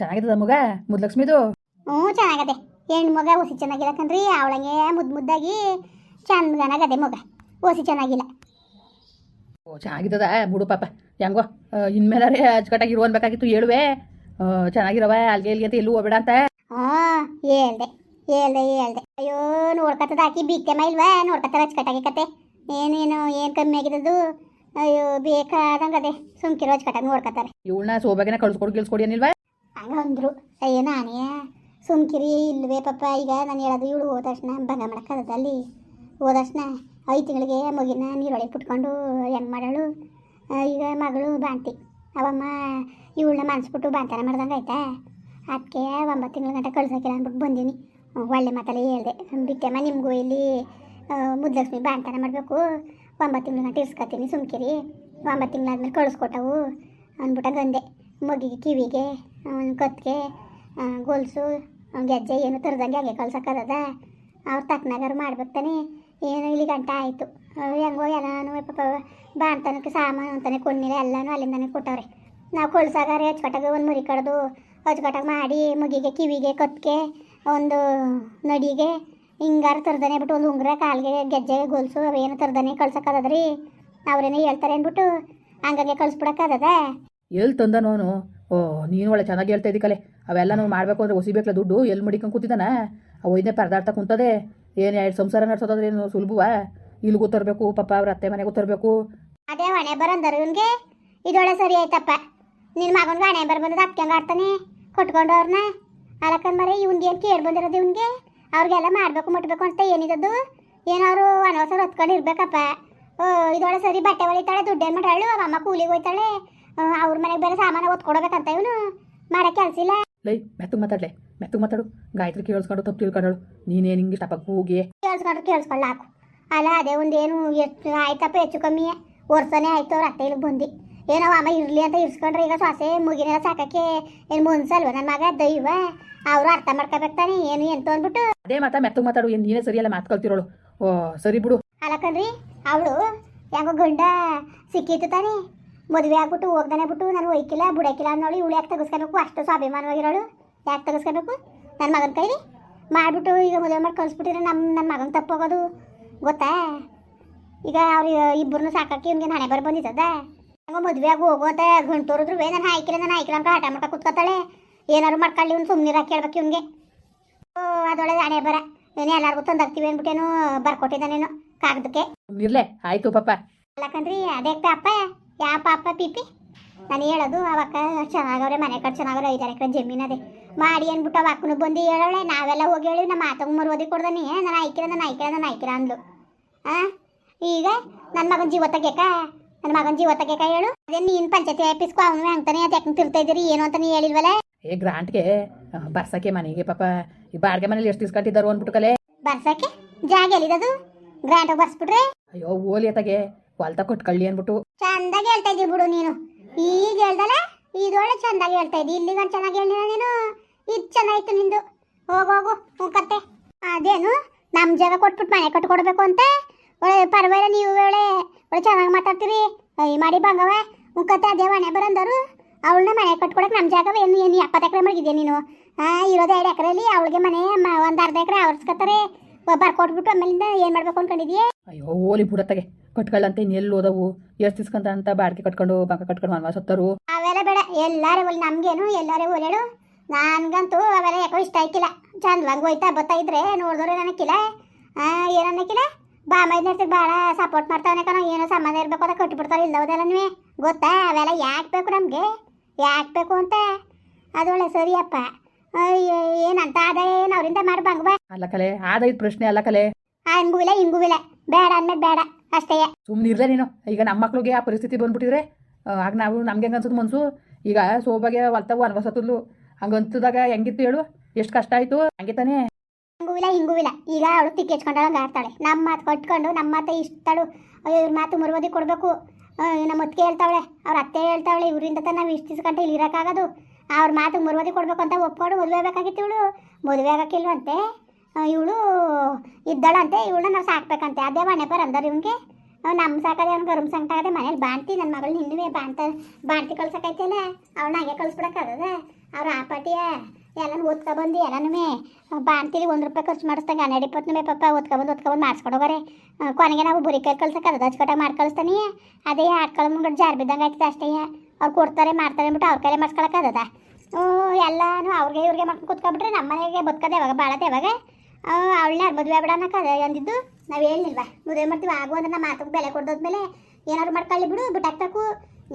ಚೆನ್ನಾಗಿದ್ದದ ಮಗ? ಮುದ್ಲಕ್ಷ್ಮಿದು? ಹ್ಞೂ ಚೆನ್ನಾಗದೆ. ಹೆಣ್ಣು ಮಗ ಹೊಸಿ ಚೆನ್ನಾಗಿಲ್ಲ ಕಣ್ರಿ ಅವಳಂಗೆ ಮುದ್ದು ಮುದ್ದಾಗಿ ಚಂದಗನಾಗದೆ ಮಗ. ಹೊಸಿ ಚೆನ್ನಾಗಿಲ್ಲ. ಓ ಚೆನ್ನಾಗಿದ್ದದ? ಬಿಡು ಪಾಪ. ಹೆಂಗೋ ಇನ್ಮೇಲೆ ಇನ್ಮೇಲಾರೆ ಅಚ್ಚುಕಟ್ಟಾಗಿ ಇರು ಬೇಕಾಗಿತ್ತು ಹೇಳುವೆ. ಚೆನ್ನಾಗಿರವ ಅಲ್ಗೆ ಇಲ್ಗೆ ಅಂತ ಎಲ್ಲೂ ಹೋಗ್ಬೇಡ ಅಂತ. ಹಾ ಹೇಳ್ದೆ. ಹೇಳ್ದೆ ಹೇಳ್ದೆ. ಅಯ್ಯೋ ನೋಡ್ಕತ್ತದ ಹಾಕಿ ಬಿಕ್ಕೆಮ್ಮ ಇಲ್ವಾ? ನೋಡ್ಕತ್ತಾರ ಅಚ್ಚುಕಟ್ಟಾಗಿ ಕತೆ. ಏನೇನು ಏನು ಕಮ್ಮಿ ಆಗಿದ್ದದು ಅಯ್ಯೋ ಬೇಕಾದಂಗದೆ. ಅದೇ ಸುಮ್ಕಿರೋ ಅಚ್ಚುಕಟ್ಟಾಗಿ ನೋಡ್ಕತ್ತಾರೆ. ಇವಳನ್ನ ಸೋಬಾಗಿನ ಕಳ್ಸ್ಕೊಡು ಗಿಳ್ಸ್ಕೊಡಿ ಅನಿಲ್ವಾ ಹಂಗೆ ಅಂದರು. ಅಯ್ಯೋ ನಾನೇ ಸುಮ್ಕಿರಿ, ಇಲ್ವೇ ಪಾಪ, ಈಗ ನಾನು ಹೇಳೋದು ಇವಳು ಹೋದ ತಕ್ಷಣ ಭಂಗ ಮಾಡೋಕ್ಕಾಗದಲ್ಲಿ ಹೋದ ತಕ್ಷಣ ಐದು ತಿಂಗಳಿಗೆ ಮಗಿನ ನೀರೊಳಗೆ ಪುಟ್ಕೊಂಡು ಹೆಂಗೆ ಮಾಡಳು ಈಗ ಮಗಳು ಬಾಂತಿ ಅವಮ್ಮ ಇವಳನ್ನ ಮನ್ಸ್ಬಿಟ್ಟು ಬಾಂತನ ಮಾಡ್ದಂಗೆ ಆಯ್ತಾ? ಅದಕ್ಕೆ ಒಂಬತ್ತು ತಿಂಗಳ ಗಂಟೆ ಕಳ್ಸೋಕಿಲ್ಲ ಅಂದ್ಬಿಟ್ಟು ಬಂದೀನಿ. ಒಳ್ಳೆ ಮಾತಲ್ಲಿ ಹೇಳಿದೆ. ಬಿಟ್ಟೆಮ್ಮ, ನಿಮಗೂ ಇಲ್ಲಿ ಮುದ್ದಲಕ್ಷ್ಮಿ ಬಾಂತನ ಮಾಡಬೇಕು. ಒಂಬತ್ತು ತಿಂಗಳ ಗಂಟೆ ಇರ್ಸ್ಕೊತೀನಿ ಸುಮ್ಕಿರಿ. ಒಂಬತ್ತು ತಿಂಗಳಾದ್ಮೇಲೆ ಕಳಿಸ್ಕೊಟ್ಟವು ಅಂದ್ಬಿಟ್ಟ ಗಂದೆ. ಮಗಿಗೆ, ಕಿವಿಗೆ ಕತ್ತಿಗೆ ಗೊಲ್ಸು ಗೆಜ್ಜೆ ಏನು ತರದಂಗೆ ಹಂಗೆ ಕಳ್ಸಕ್ಕದ ಅವ್ರು ತಕ್ಕನಾಗಾರು ಮಾಡ್ಬೇಕು ತಾನೆ ಏನು ಇಲ್ಲಿ ಗಂಟ ಆಯಿತು. ಹೆಂಗೋ ಎಲ್ಲಾನು ಪಾಪ ಬಾಣ್ತನಕ್ಕೆ ಸಾಮಾನು ಅಂತಾನೆ ಕೊಂಡಿಲ್ಲ ಎಲ್ಲಾನು ಅಲ್ಲಿಂದನೇ ಕೊಟ್ಟವ್ರೆ. ನಾವು ಕೊಳ್ಸಾಗಾರೆ ಅಚ್ಚುಕಟ್ಟಾಗ ಒಂದು ಮುರಿ ಕಡ್ದು ಅಚ್ಚುಕಟ್ಟಾಗಿ ಮಾಡಿ ಮುಗಿಗೆ, ಕಿವಿಗೆ ಕತ್ತಿಗೆ ಒಂದು ನಡಿಗೆ, ಹಿಂಗಾರು ತರ್ದನೆ ಬಿಟ್ಟು ಒಂದು ಉಂಗುರ, ಕಾಲಿಗೆ, ಗೆಜ್ಜೆ, ಗೊಲ್ಸು ಅವೇನು ತರ್ದನೆ ಕಳ್ಸಕ್ಕದದ್ರಿ ಅವ್ರೇನೇ ಹೇಳ್ತಾರೆ ಅಂದ್ಬಿಟ್ಟು ಹಂಗಾಗೆ ಕಳ್ಸ್ಬಿಡಕ್ಕದ ಎಲ್ಲಿ ತಂದನು ಅವನು? ಓ ನೀನು ಒಳ್ಳೆ ಚೆನ್ನಾಗಿ ಹೇಳ್ತಾ ಇದ್ದಿ ಕಲೆ. ಅವೆಲ್ಲ ನಾವು ಮಾಡಬೇಕು ಅಂದ್ರೆ ಒಸಿಬೇಕಲ್ಲ ದುಡ್ಡು? ಎಲ್ಲಿ ಮಡಿಕೊಂಡು ಕೂತಿದ್ದಾನೆ? ಆ ಒಯ್ದೆ ಪರದಾಡ್ತಾ ಕುಂತದೆ. ಏನು ಎರಡು ಸಂಸಾರ ನಡೆಸೋದಾದ್ರೆ ಏನು ಸುಲಭವ? ಇಲ್ಲಿ ಗೊತ್ತರಬೇಕು ಪಾಪ ಅವ್ರ ಅತ್ತೆ ಮನೆಗೂ ಗೊತ್ತರಬೇಕು ಅದೇ ಹಣೆ ಬರಂದರು ಇವನ್ಗೆ. ಇದೊಳೆ ಸರಿ ಆಯ್ತಪ್ಪ. ನಿನ್ನ ಮಗನ್ಗೆ ಹಣೆ ಬರ ಬಂದದ ಅಪ್ಕಂಗೆ ಆಡ್ತಾನೆ ಕೊಟ್ಕೊಂಡು ಅವ್ರನ್ನ ಅಲಕ್ಕನ್ ಮರೆ ಇವ್ನಿಗೆ ಏನು ಕೇಳಿ ಬಂದಿರೋದು ಇವನ್ಗೆ? ಅವ್ರಿಗೆಲ್ಲ ಮಾಡಬೇಕು ಮುಟ್ಬೇಕು ಅಂತ ಏನಿದದ್ದು? ಏನಾದ್ರು ಅನವಸರ ಹೊತ್ಕೊಂಡು ಇರ್ಬೇಕಪ್ಪ. ಓ ಇದೊಳೆ ಸರಿ ಬಟ್ಟೆ ಹೊಲಿತಾಳೆ ದುಡ್ಡೇನು ಮಾಡಾಳು ಅಮ್ಮ ಕೂಲಿಗೆ ಹೋಯ್ತಾಳೆ. ಅವ್ರ ಮನೆಗೆ ಬೇರೆ ಸಾಮಾನು ಕೊಡಬೇಕಂತ ಇವನು. ಮಾಡೋ ಕೆಲಸ ಇಲ್ಲ. ಲೈ ಮೆತ್ತಗೆ ಮಾತಾಡ್ಲೆ. ಮೆತ್ತಗೆ ಮಾತಾಡು. ಗಾಯತ್ರಿ ಕೇಳಿಸ್ಕೊಂಡು ತಪ್ಪು ತಿಳ್ಕೊಂಡಳು. ನೀನೇನು ಹಿಂಗೆ ಟಪಕ್ ಹೋಗಿ. ಕೇಳಿಸ್ಕೊಂಡ್ರೆ ಕೇಳಿಸ್ಕೊಳ್ಳ ಹಾಕು. ಅಲ್ಲ ಅದೇ ಒಂದೇನು ಎಷ್ಟು ಆಯ್ತಪ್ಪ ಹೆಚ್ಚು ಕಮ್ಮಿ? ವರ್ಷನೇ ಆಯ್ತು ಅವ್ರ ಅತ್ತೆ ಇಲ್ಲಿಗೆ ಬಂದು. ಏನೋ ಅಮ್ಮ ಇರಲಿ ಅಂತ ಇರ್ಸ್ಕೊಂಡ್ರೆ ಈಗ ಸೊಸೆ ಮುಗಿನ ಸಾಕಕ್ಕೆ ಏನು ಮುನ್ಸಲ್ವ? ನನ್ನ ಮಗ ದೈವ. ಅವರು ಅರ್ಥ ಮಾಡ್ಕೋಬೇಕು ತಾನೆ ಏನು ಎಂತ ಅಂದ್ಬಿಟ್ಟು. ಅದೇ ಮಾತಾ ಮೆತ್ತಗೆ ಮಾತಾಡು. ಏನು ನೀನೇ ಸರಿಯಲ್ಲ ಮಾತು ಕಲ್ತಿರೋಳು. ಓ ಸರಿ ಬಿಡು. ಅಲ್ಲ ಕಣ್ರಿ ಅವಳು ಹೆಂಗೋ ಗಂಡ ಸಿಕ್ಕಿತ್ತು ತಾನೆ. ಮದುವೆ ಆಗ್ಬಿಟ್ಟು ಹೋಗ್ದಾನೆ ಬಿಟ್ಟು ನಾನು ಒಯ್ಕಿಲ್ಲ ಬುಡಕಿಲ್ಲ ನೋಡಿ ಇವಳು ಯಾಕೆ ತೆಗೆಸ್ಕೋಬೇಕು? ಅಷ್ಟು ಸ್ವಾಭಿಮಾನವಾಗಿರೋಳು. ಯಾಕೆ ತೆಗೆಸ್ಕೋಬೇಕು? ನನ್ನ ಮಗನ ಕೈಲಿ? ಮಾಡಿಬಿಟ್ಟು ಈಗ ಮದುವೆ ಮಾಡಿ ಕಳಿಸ್ಬಿಟ್ಟಿದ್ರೆ ನಮ್ಮ ನನ್ನ ಮಗನ ತಪ್ಪೋಗೋದು ಗೊತ್ತಾ? ಈಗ ಅವ್ರು ಇಬ್ಬರನ್ನು ಸಾಕಾಕಿ ಇವ್ನಿಗೆ ಹಣೆ ಬರ ಬಂದಿದ್ದದ ಹಂಗ ಮದುವೆ ಆಗಿ ಹೋಗೋತ ಅಂತ ಗಂಟು ತೋರಿದ್ರು ನಾನು ಹಾಕಿಲ್ಲ ನಾನು ಹಾಕಿಲ್ಲ ಅಂತ ಹಠ ಮಾಡ್ಕೊ ಕೂತ್ಕೊತಾಳೆ. ಏನಾರು ಮಾಡ್ಕೊಳ್ಳಿ ಇವ್ನು ಸುಮ್ಮನೆ ಕೇಳ್ಬೇಕು ಇವ್ನಿಗೆ. ಓ ಅದೊಳಗೆ ಹಣೆ ಬರ. ಏನು ಎಲ್ಲರಿಗೂ ತಂದಾಗ್ತೀವಿ ಅಂದ್ಬಿಟ್ಟೇನು ಬರ್ಕೊಟ್ಟಿದ್ದಾನೇನು ಕಾಗದಕ್ಕೆ. ಇರ್ಲೆ ಆಯ್ತು ಪಾಪ. ಅಲ್ಲಕಂದ್ರಿ ಅದೇ ಪಾಪ ಯಾವ ಪಾಪ ಪಿಪಿ ನಾನು ಹೇಳೋದು ಅವಕ್ಕ ಚೆನ್ನಾಗವ್ರೆ ಮನೆ ಕಡೆ ಚೆನ್ನಾಗವ್ರೆ ಐದಾರು ಎಕರೆ ಜಮೀನು ಅದೇ. ಮಾಡಿ ಅಂದ್ಬಿಟ್ಟು ಅವ ಅಕ್ಕನು ಬಂದು ಹೇಳೋಳೆ ನಾವೆಲ್ಲ ಹೋಗಿ ಹೇಳಿ ನಮ್ಮ ಮಾತಂಗ್ ಮರುವದಿ ಕೊಡ್ದಾನೆ. ನಾನು ಆಯ್ಕಿರ ನಾನು ಆಯ್ಕಿರ ನಾನು ಆಯ್ಕಿರ ಅಂದ್ಲು. ಆ? ಈಗ ನನ್ನ ಮಗನ ಜೀವ ತಗೇಕ ನನ್ನ ಮಗನ ಜೀವ ತಗೇಕ ಹೇಳು? ಅದೇ ನೀನು ಪಂಚಾಯತಿ ಆಫೀಸ್ಗೂ ಅವನು ಹಂಗ್ತಾನೆ ಅದು ಯಾಕೆ ತಿರ್ತಾ ಇದ್ದೀರಿ ಏನು ಅಂತ ನೀ ಹೇಳಿಲ್ವಲ್ಲ ಏ ಗ್ರಾಂಟ್ಗೆ ಬರ್ಸಕ್ಕೆ ಮನೆಗೆ ಪಾಪ ಈ ಬಾಡಿಗೆ ಮನೇಲಿ ಎಷ್ಟು ಇಸ್ಕೊಂಡಿದ್ದಾರು ಅಂದ್ಬಿಟ್ಟು ಕಲೆ. ಬರ್ಸಕ್ಕೆ? ಜಾಗ ಎಲ್ಲಿದದು? ಗ್ರಾಂಟ್ ಬರ್ಸ್ಬಿಟ್ರೆ? ಅಯ್ಯೋ ಓಲಿ ಅತ್ತಗೆ. ಹೊಲ್ತ ಕೊಟ್ಕೊಳ್ಳಿ ಅನ್ಬಿಟ್ಟು. ಚಂದಾಗಿ ಹೇಳ್ತಾ ಇದ್ದೀವಿ ಬಿಡು ನೀನು. ಈಗ ಹೇಳ್ದಲ್ಲ ಇದೊಳ್ಳೆ ಚಂದಾಗಿ ಹೇಳ್ತಾ ಇದ್ದಿ. ಇಲ್ಲಿ ಗಂಟು ಚೆನ್ನಾಗಿ ಹೇಳಿಲ್ಲ ನೀನು? ಇದು ಚೆನ್ನಾಗಿತ್ತು ನಿಂದು. ಹೋಗು ಹೋಗು ಮುಖತ್ತೆ ಅದೇನು? ನಮ್ಮ ಜಾಗ ಕೊಟ್ಬಿಟ್ಟು ಮನೆ ಕಟ್ಕೊಡ್ಬೇಕು ಅಂತ? ಒಳ್ಳೆ ಪರವಾಗಿಲ್ಲ ನೀವು ಒಳ್ಳೆ ಒಳ್ಳೆ ಚೆನ್ನಾಗಿ ಮಾತಾಡ್ತೀರಿ. ಈ ಮಾಡಿ ಬಂಗವ. ಮುಖತ್ತೆ ಅದೇ ಮನೆ ಬರಂದರು ಅವಳನ್ನ ಮನೆ ಕಟ್ಕೊಡಕ್ಕೆ ನಮ್ಮ ಜಾಗ ಏನು ಏನು ಎಪ್ಪತ್ತು ಎಕರೆ ಮಡಗಿದ್ಯಾ ನೀನು? ಹಾಂ ಇರೋದು ಎರಡು ಎಕರೆಯಲ್ಲಿ ಅವಳಿಗೆ ಮನೆ ಒಂದು ಅರ್ಧ ಎಕರೆ ಆವರಿಸ್ಕೊತಾರೆ ಬರ್ಕೊಟ್ಬಿಟ್ಟು ಆಮೇಲಿಂದ ಏನು ಮಾಡ್ಬೇಕು ಅನ್ಕೊಂಡಿದ್ಯಾ ಅಯ್ಯೋ ಓಲಿ ಬಿಡತ್ತಗೆ. ಕಟ್ಕೊಳ್ಳಂತೆ ಇನ್ನೆಲ್ಲಿ ಓದವು ಎಷ್ಟು ಇಸ್ಕೊಂತ ಅಂತ ಬಾಡಿಗೆ ಕಟ್ಕೊಂಡು ಬಂಕ ಕಟ್ಕೊಂಡು ವನವಾಸ ಸತ್ತರು? ಅವೆಲ್ಲ ಬೇಡ ಎಲ್ಲಾರೇ ಒಲ್ ನಮ್ಗೇನು ಎಲ್ಲಾರೇ ಓಡಾಡು ನನ್ಗಂತೂ ಅವೆಲ್ಲ ಯಾಕೋ ಇಷ್ಟ ಆಯ್ತಿಲ್ಲ ಚಂದವಂಗ ಹೋಯ್ತಾ ಬತ್ತಾ ಇದ್ರೆ ನೋಡಿದ್ರೆ ನನಕ್ಕಿಲ್ಲ ಆ ಏನನ್ನಕ್ಕಿಲ್ಲ ಬಾ ಮೈದ್ನರ್ತಿಗೆ ಭಾಳ ಸಪೋರ್ಟ್ ಮಾಡ್ತಾವನೆ ಕಣ ಏನೋ ಸಂಬಂಧ ಇರಬೇಕು ಅಂತ ಕಟ್ಟಿಬಿಡ್ತಾರೆ ಇಲ್ಲವದೆಲ್ಲ ನೀವೇ. ಗೊತ್ತಾ? ಅವೆಲ್ಲ ಯಾಕೆ ಬೇಕು ನಮಗೆ? ಯಾಕೆ ಬೇಕು ಅಂತ? ಅದೊಳ್ಳೆ ಸರಿಯಪ್ಪ. ಏನಂತ ಆದಾಯ ಏನು ಅವರಿಂದ ಮಾಡಿ ಬಂಗ್ಬಾ ಅಲ್ಲ ಕಲೆ ಆದ ಇದು ಪ್ರಶ್ನೆ ಅಲ್ಲ ಕಲೆ. ಹಂಗೂ ಇಲ್ಲ ಹಿಂಗೂ ಇಲ್ಲ. ಬೇಡ ಅಂದ್ಮೇಲೆ ಬೇಡ. ಅಷ್ಟೇ. ಸುಮ್ಮನೆ ಇರ್ಲೇ ನೀನು. ಈಗ ನಮ್ಮ ಮಕ್ಳಿಗೆ ಆ ಪರಿಸ್ಥಿತಿ ಬಂದ್ಬಿಟ್ಟಿದ್ರೆ ಆಗ ನಾವು ನಮ್ಗೆ ಹೆಂಗೆ ಅನ್ಸುತ್ತೆ ಮನ್ಸು? ಈಗ ಸೋಬಾಗೆ ಹೊಲ್ತಾವು ಅನ್ವಸತ್ತಲು ಹಂಗಂತದಾಗ ಹೆಂಗಿತ್ತು ಹೇಳು? ಎಷ್ಟು ಕಷ್ಟ ಆಯ್ತು? ಹಂಗಿತಾನೆ ತಾನೇ. ಹಿಂಗೂ ಇಲ್ಲ ಹಿಂಗೂ ಇಲ್ಲ. ಈಗ ಅವಳು ತಿಕ್ಕಿಚ್ಕೊಂಡಳಂಗೆ ಆಡ್ತಾಳೆ. ನಮ್ಮ ಮಾತು ಕಟ್ಕೊಂಡು ನಮ್ಮ ಮಾತು ಇಷ್ಟಳು. ಅಯ್ಯೋ ಇವ್ರ ಮಾತು ಮುರುವದಿ ಕೊಡಬೇಕು. ನಮ್ಮ ಅತ್ತಿಗೆ ಹೇಳ್ತಾವಳೆ. ಅವ್ರ ಅತ್ತೆ ಹೇಳ್ತಾವಳೆ ಇವರಿಂದ ತಾನು ನಾವು ಇಷ್ಟು ಗಂಟೆ ಇಲ್ಲಿ ಇರೋಕ್ಕಾಗೋದು. ಅವ್ರ ಮಾತು ಮುರುವದಿ ಕೊಡಬೇಕು ಅಂತ ಒಪ್ಕೊಂಡು ಮದುವೆ ಆಗಬೇಕಾಗಿತ್ತು ಇವಳು. ಮದುವೆ ಆಗಕ್ಕಿಲ್ವಂತೆ. ಇವಳು ಇದ್ದಾಳಂತೆ, ಇವಳನ್ನ ನಾವು ಸಾಕ್ಬೇಕಂತೆ. ಅದೇ ಮನೆ ಬರ ಅಂದರು ಇವನಿಗೆ ನಮ್ಮ ಸಾಕದೆ ಅವ್ನು ಗರಂ ಸಂಕಟಾಗದೆ ಮನೇಲಿ ಬಾಣ್ತಿ ನನ್ನ ಮಗಳು ಹಿಂದುವೆ ಬಾಂತ ಬಾಣ್ತಿ ಕಳ್ಸಕ್ಕೈತಲ್ಲ ಅವಳನ್ನ ಹಾಗೆ ಕಳ್ಸ್ಬಿಡಕ್ಕಾಗದ? ಅವ್ರ ಆ ಪಾಟಿಯ ಎಲ್ಲನೂ ಓದ್ಕೊಬಂದು ಎಲ್ಲನೂ ಬಾಣ್ತಿಲಿ ಒಂದು ರೂಪಾಯಿ ಖರ್ಚು ಮಾಡಿಸ್ದಂಗೆ ಹನ್ನೆರಡು ಇಪ್ಪತ್ತು ಪಪ್ಪ ಓದ್ಕೊಬಂದು ಓದ್ಕೊಬಂದು ಮಾಡಿಸ್ಕೊಡೋಗಾರೆ ಕೊನೆಗೆ ನಾವು ಬುರಿ ಕೈ ಕಳ್ಸಕ್ಕೆ ಅದು ಅಚ್ಚುಕಟ್ಟಾಗಿ ಮಾಡಿ ಕಳಿಸ್ತಾನೆ ಅದೇ ಆಟ್ಕೊಳ್ಳೋ ಮುಂಗಡೆ ಜಾರ್ ಬಿದ್ದಂಗೆ ಆಯ್ತದೆ ಅಷ್ಟೇ. ಅವ್ರು ಕೊಡ್ತಾರೆ, ಮಾಡ್ತಾರೆ ಅಂದ್ಬಿಟ್ಟು ಅವ್ರ ಕೈಲೇ ಮಾಡ್ಸ್ಕೊಳಕ್ಕಾಗದ? ಎಲ್ಲನೂ ಎಲ್ಲಾನು ಅವ್ರಿಗೆ ಇವ್ರಿಗೆ ಮಾಡ್ಕೊಂಡು ಕೂತ್ಕೊಬಿಟ್ರೆ ನಮ್ಮ ಮನೆಗೆ ಬದುಕದೆ ಯಾವಾಗ, ಬಾಳದೆ ಯಾವಾಗ? ಅವಳನ್ನ ಮದುವೆ ಬಿಡೋಣಕ್ಕ ಅಂದಿದ್ದು ನಾವು ಹೇಳಿಲ್ವಾ ಮದುವೆ ಮಾಡ್ತೀವಿ ಆಗು ಅಂದ್ರೆ ನಮ್ಮ ಮಾತಕ್ಕೆ ಬೆಲೆ ಕೊಡ್ದೋದ್ಮೇಲೆ ಏನಾದ್ರು ಮಾಡ್ಕೊಳ್ಳಿ ಬಿಡು ಬಿಟ್ಟು ಹಾಕ್ಬೇಕು.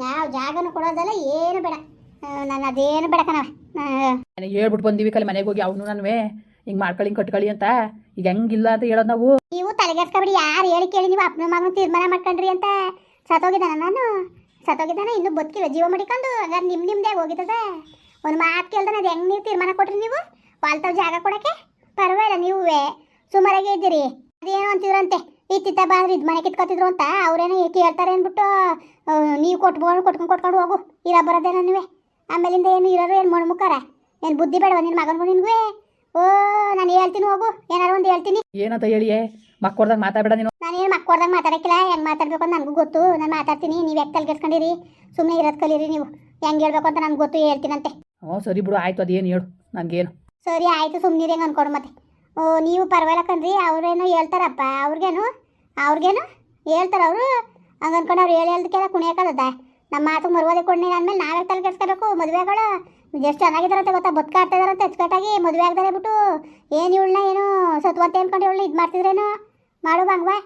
ಯಾವ ಜಾಗನೂ ಕೊಡೋದಲ್ಲ ಏನು ಬೇಡ. ನಾನು ಅದೇನು ಬೇಡ ಕಣವ ನನಗೆ ಹೇಳ್ಬಿಟ್ಟು ಬಂದೀವಿ ಕಲ್ಲಿ ಮನೆಗೆ ಹೋಗಿ ಅವನು ನಾನು ಹಿಂಗೆ ಮಾಡ್ಕೊಳ್ಳಿ ಹಿಂಗೆ ಕಟ್ಕೊಳ್ಳಿ ಅಂತ. ಈಗ ಹೆಂಗಿಲ್ಲ ಅಂತ ಹೇಳೋದು ನಾವು. ನೀವು ತಲೆಗೆಸ್ಕೊಬಿಡಿ ಯಾರು ಹೇಳಿ ಕೇಳಿ ನೀವು ಅಪ್ಪನ ಮಗನ ತೀರ್ಮಾನ ಮಾಡ್ಕೊಂಡ್ರಿ ಅಂತ ಸತ್ತೋಗಿದ್ದಾನ ನಾನು. ಸತ್ತೋಗಿದ್ದಾನೆ ಇನ್ನೂ ಬದುಕಿಲ್ಲ ಜೀವ ಮಡಿಕೊಂಡು. ಹಂಗಾರೆ ನಿಮ್ಮ ನಿಮ್ದೇ ಹೋಗಿದ್ದದ. ಒಂದು ಮಾತು ಕೇಳ್ದಾನೆ ಅದು ಹೆಂಗೆ ನೀವು ತೀರ್ಮಾನ ಕೊಟ್ರಿ ನೀವು? ವಾಲ್ತಾವ್ ಜಾಗ ಕೊಡಕ್ಕೆ? ಪರವಾಗಿಲ್ಲ ನೀವೇ ಸುಮಾರಾಗೆ ಇದ್ದೀರಿ. ಅದೇನೋ ಅಂತಿದ್ರಂತೆ. ಇತ್ತಿತ್ತ ಬಂದ್ರೆ ಇದು ಮನೆ ಕಿತ್ಕೊತಿದ್ರು ಅಂತ ಅವ್ರೇನೋ ಕೇಳ್ತಾರೆ ಅಂದ್ಬಿಟ್ಟು ನೀವು ಕೊಟ್ಬೋದು ಕೊಟ್ಕೊಂಡು ಕೊಟ್ಕೊಂಡು ಹೋಗು. ಇರ ಬರೋದೇ ನೀವೇ. ಆಮೇಲಿಂದ ಏನು ಇರೋರು ಏನು ಮಣ್ಮುಖಾರ ಏನು ಬುದ್ಧಿ ಬೇಡವ ನಿನ್ನ ಮಗನಿಗೂ ನಿನ್ಗೂ? ಓ ನಾನು ಹೇಳ್ತೀನಿ ಹೋಗು. ಏನಾರು ಒಂದು ಹೇಳ್ತೀನಿ. ಏನಂತ ಹೇಳಿಯೇ? ಮಕ್ಕಳ್ದಾಗ ಮಾತಾಡಬೇಡ ನೀನು. ನಾನೇನು ಮಕ್ಕಳ್ದಾಗ ಮಾತಾಡಕ್ಕಿಲ್ಲ. ಹೆಂಗೆ ಮಾತಾಡಬೇಕು ಅಂತ ನನಗೂ ಗೊತ್ತು. ನಾನು ಮಾತಾಡ್ತೀನಿ. ನೀವು ಯಾಕೆ ತಲೆಗೆಸ್ಕೊಂಡಿರಿ ಸುಮ್ಮನೆ ಇರೋದು ಕಲೀರಿ ನೀವು. ಹೆಂಗೆ ಹೇಳ್ಬೇಕು ಅಂತ ನನಗೆ ಗೊತ್ತು ಹೇಳ್ತೀನಂತೆ. ಹ್ಞೂ ಸರಿ ಬಿಡು. ಆಯ್ತು ಅದೇನು ಹೇಳು. ನನಗೇನು ಸರಿ, ಆಯಿತು ಸುಮ್ಮನಿರಿ ಹೆಂಗೆ ಅನ್ಕೊಂಡು ಮತ್ತೆ. ಓ, ನೀವು ಪರವಾಗಿಲ್ಲ ಕಣ್ರಿ, ಅವ್ರೇನೋ ಹೇಳ್ತಾರಪ್ಪ, ಅವ್ರಿಗೇನು ಅವ್ರಿಗೇನು ಹೇಳ್ತಾರೆ ಅವರು? ಹಂಗೆ ಅನ್ಕೊಂಡು ಅವ್ರು ಹೇಳಿ ಹೇಳ್ದಕ್ಕೆಲ್ಲ ಕುಣಿಯೋಕ್ಕದ ನಮ್ಮ ಮಾತು ಮರುವಾದೆ ಕೊಡ್ನಿ ಅಂದಮೇಲೆ ನಾವೇ ತಲೆ ಕೆಡ್ಸ್ಕೋಬೇಕು ಮದುವೆಗಳು ಎಷ್ಟು ಚೆನ್ನಾಗಿದ್ದಾರಂತೆ ಗೊತ್ತಾ ಬದುಕಾಡ್ತಾ ಇದಾರಂತೆ ಅಚ್ಚುಕಟ್ಟಾಗಿ ಮದುವೆ ಆಗ್ದಾರೆ ಬಿಟ್ಟು. ಏನು ಇವಳನ್ನ, ಏನು ಸತ್ವತ್ತೆ ಅನ್ಕೊಂಡು ಇವಳನ್ನ ಇದು ಮಾಡ್ತಿದ್ರೇನು? ಮಾಡು ಬಂಗ್ವಾ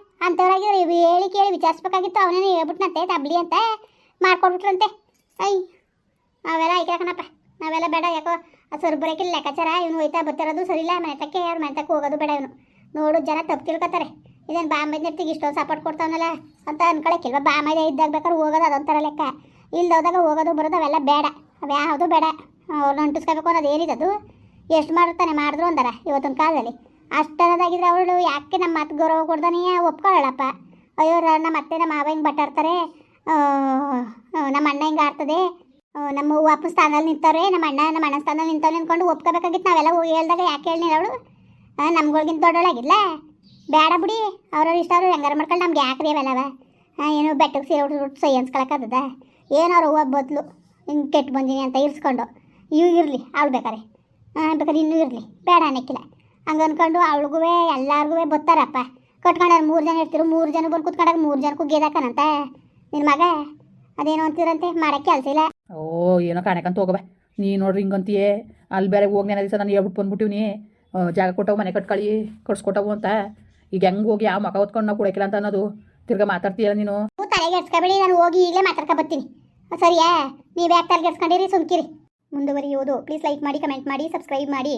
ಇವ್ ಹೇಳಿ ಕೇಳಿ ವಿಚಾರಿಸ್ಬೇಕಾಗಿತ್ತು, ಅವನೇನು ಹೇಳ್ಬಿಟ್ನಂತೆ, ತಬ್ಲಿ ಅಂತ? ಮಾಡ್ಕೊಡ್ಬಿಟ್ರಂತೆ. ಐ ನಾವೆಲ್ಲ ಐಕ್ಯಾಕಣಪ್ಪ ನಾವೆಲ್ಲ ಬೇಡ ಯಾಕೋ. ಆ ಸರ್ ಲೆಕ್ಕಾಚಾರ, ಇವನು ಹೋಯ್ತಾ ಬರ್ತಿರೋದು ಸರಿಲ್ಲ ಮನೆತಕ್ಕೆ ಅವ್ರ ಮನೆತಕ್ಕೆ ಹೋಗೋದು ಬೇಡ ಇವನು. ನೋಡು, ಜನ ತಪ್ಪು ತಿಳ್ಕೊತಾರೆ. ಇದೇನು ಬಾಂಬೈದ ನೆತ್ತಿಗೆ ಇಷ್ಟೊಂದು ಸಪೋರ್ಟ್ ಕೊಡ್ತಾವನಲ್ಲ ಅಂತ ಅನ್ಕೊಳಕ್ಕಿಲ್ವ ಬಾಂಬೈದ ಇದ್ದಾಗ ಬೇಕಾದ್ರೆ ಹೋಗೋದು ಅದೊಂಥರ ಲೆಕ್ಕ. ಇಲ್ದೋದಾಗ ಹೋಗೋದು ಬರೋದು ಅವೆಲ್ಲ ಬೇಡ. ಅವು ಯಾವುದು ಬೇಡ. ಅವ್ರನ್ನ ಅಂಟಿಸ್ಕೋಬೇಕು ಅನ್ನೋದು ಏನಿದೆ ಎಷ್ಟು ಮಾಡ್ತಾನೆ ಮಾಡಿದ್ರು ಅಂದಾರ ಇವತ್ತಿನ ಕಾಲದಲ್ಲಿ. ಅಷ್ಟರದಾಗಿದ್ರೆ ಅವಳು ಯಾಕೆ ನಮ್ಮ ಮತ್ತೆ ಗೌರವ ಕೊಡ್ದಾನೆ? ಒಪ್ಕೊಳ್ಳಪ್ಪ ಅಯ್ಯೋ ನಮ್ಮ ಅತ್ತೆ, ನಮ್ಮ ಮಾವ ಹಿಂಗೆ ಬಟ್ಟಾಡ್ತಾರೆ ನಮ್ಮ ಅಣ್ಣ ಹಿಂಗೆ ಆಡ್ತದೆ. ನಮ್ಮ ಅಪ್ಪ ಸ್ಥಾನದಲ್ಲಿ ನಿಂತವ್ರೆ, ನಮ್ಮ ಅಣ್ಣ ನಮ್ಮ ಅಣ್ಣ ಸ್ಥಾನದಲ್ಲಿ ನಿಂತವ್ರು ನಿಂತ್ಕೊಂಡು ಒಪ್ಕೋಬೇಕಾಗಿತ್ತು. ನಾವೆಲ್ಲ ಹೋಗಿ ಹೇಳ್ದಾಗ ಯಾಕೆ ಹೇಳಿ ಅವಳು? ನಮ್ಗಳಿಗಿಂತ ದೊಡ್ಡವಳಾಗಿಲ್ಲ ಬೇಡ ಬಿಡಿ, ಅವ್ರವ್ರ ಇಷ್ಟ ಅವ್ರು ಹೆಂಗಾರ ಮಾಡ್ಕೊಂಡು ನಮ್ಗೆ ಯಾಕೆ ರೀ ಅವೆಲ್ಲವ ಏನು ಬೆಟ್ಟಕ್ಕೆ ಸೀರೆ ಉಟ್ಬಿಟ್ಟು ಸೈ ಅನ್ಸ್ಕೊಳಕ್ಕಾಗದ ಏನು ಅವ್ರು ಹೂವು ಬದ್ಲು? ಹಿಂಗೆ ಕೆಟ್ಟು ಬಂದೀನಿ ಅಂತ ಇರಿಸ್ಕೊಂಡು. ಇವು ಇರಲಿ, ಅವಳು ಬೇಕಾರೆ. ಬೇಕಾದ್ರೆ ಇನ್ನೂ ಇರಲಿ. ಬೇಡ ಅನ್ನಕ್ಕಿಲ್ಲ ಹಂಗೆ ಅಂದ್ಕೊಂಡು ಅವಳಿಗೂ ಎಲ್ಲಾರ್ಗೂ ಬತ್ತಾರಪ್ಪ. ಕಟ್ಕೊಂಡಾರ ಮೂರು ಜನ ಇರ್ತಿರು, ಮೂರು ಜನ ಬಂದು ಕುತ್ಕೊಂಡಾಗ ಮೂರು ಜನಕ್ಕೂ ಗೇದಾಕನಂತ ನಿನ್ನ ಮಗ, ಅದೇನು ಅಂತೀರಂತೆ ಮಾಡಕ್ಕೆ ಕೆಲಸ ಇಲ್ಲ. ಓ ಏನೋ ಕಾಣಕಂತ ಹೋಗಬ ನೀ ನೋಡ್ರಿ ಹಿಂಗಂತೀಯೇ. ಅಲ್ಲಿ ಬೇರೆ ಹೋಗಿ ನೆನೆ ದಿವಸ ನಾನು ಹೇಳ್ಬಿಟ್ಟು ಬಂದ್ಬಿಟ್ಟಿವ್ನಿ. ಜಾಗ ಕೊಟ್ಟವು, ಮನೆ ಕಟ್ಕಳಿ ಕಟ್ಸ್ಕೊಟ್ಟವು ಅಂತ. ಈಗ ಹೆಂಗೆ ಹೋಗಿ ಯಾವ ಮಗ ಹೊತ್ಕೊಂಡು ನಾವು ಕೊಡಕಿಲ್ಲ ಅಂತ ಅನ್ನೋದು ತಿರ್ಗಾ ಮಾತಾಡ್ತೀಯಲ್ಲ ನೀನು. ತಲೆಗೆ ಎಡ್ಸ್ಕೊಬೇಡಿ ನಾನು ಹೋಗಿ ಈಗಲೇ ಮಾತಾಡ್ಕೊ ಬರ್ತೀನಿ. ಸರಿಯಾ? ನೀವು ಯಾಕೆ ತಲೆಗೆ ಸುಮ್ಕಿರಿ. ಮುಂದುವರಿಯೋದು ಪ್ಲೀಸ್ ಲೈಕ್ ಮಾಡಿ ಕಮೆಂಟ್ ಮಾಡಿ ಸಬ್ಸ್ಕ್ರೈಬ್ ಮಾಡಿ.